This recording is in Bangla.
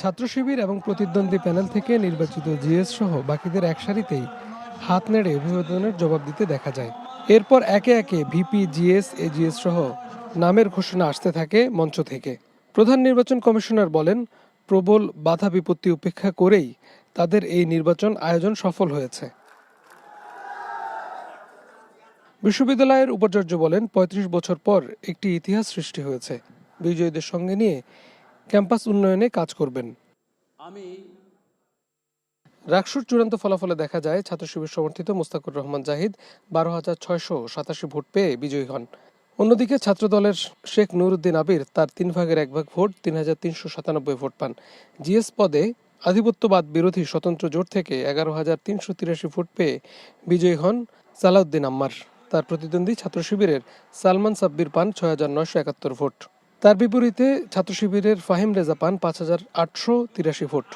ছাত্র শিবির এবং প্রতিদ্বন্দ্বী প্যানেল থেকে নির্বাচিত জিএস সহ বাকিদের এক সারিতেই হাত নেড়ে অভিবাদনের জবাব দিতে দেখা যায়। এরপর একে একে ভিপি, জিএস, এজিএস সহ নামের ঘোষণা আসতে থাকে মঞ্চ থেকে। প্রধান নির্বাচন কমিশনার বলেন, প্রবল বাধা বিপত্তি উপেক্ষা করেই তাদের এই নির্বাচন আয়োজন সফল হয়েছে। বিশ্ববিদ্যালয়ের উপাচার্য বলেন ৩৫ বছর পর একটি ইতিহাস সৃষ্টি হয়েছে। বিজয়ীদের সঙ্গে নিয়ে ক্যাম্পাস উন্নয়নে কাজ করবেন। আমি রাকসুর চূড়ান্ত ফলাফলে দেখা যায় ছাত্র শিবির সমর্থিত মোস্তাকুর রহমান জাহিদ বারো হাজার ছয়শো সাতাশি ভোট পেয়ে বিজয়ী হন। অন্যদিকে ছাত্রদলের শেখ নুরুদ্দিন আবির তার তিন ভাগের এক ভাগ ভোট তিন হাজার তিনশো সাতানব্বই ভোট পান। জিএস পদে আধিপত্যবাদ বিরোধী স্বতন্ত্র জোট থেকে এগারো হাজার তিনশো তিরাশি ভোট পেয়ে বিজয়ী হন সালাউদ্দিন আম্মার। তার প্রতিদ্বন্দ্বী ছাত্র শিবিরের সালমান সাব্বির পান ছয় হাজার নয়শো একাত্তর ভোট। তার বিপরীতে ছাত্র শিবিরের ফাহিম রেজা পান পাঁচ হাজার আটশো তিরাশি ভোট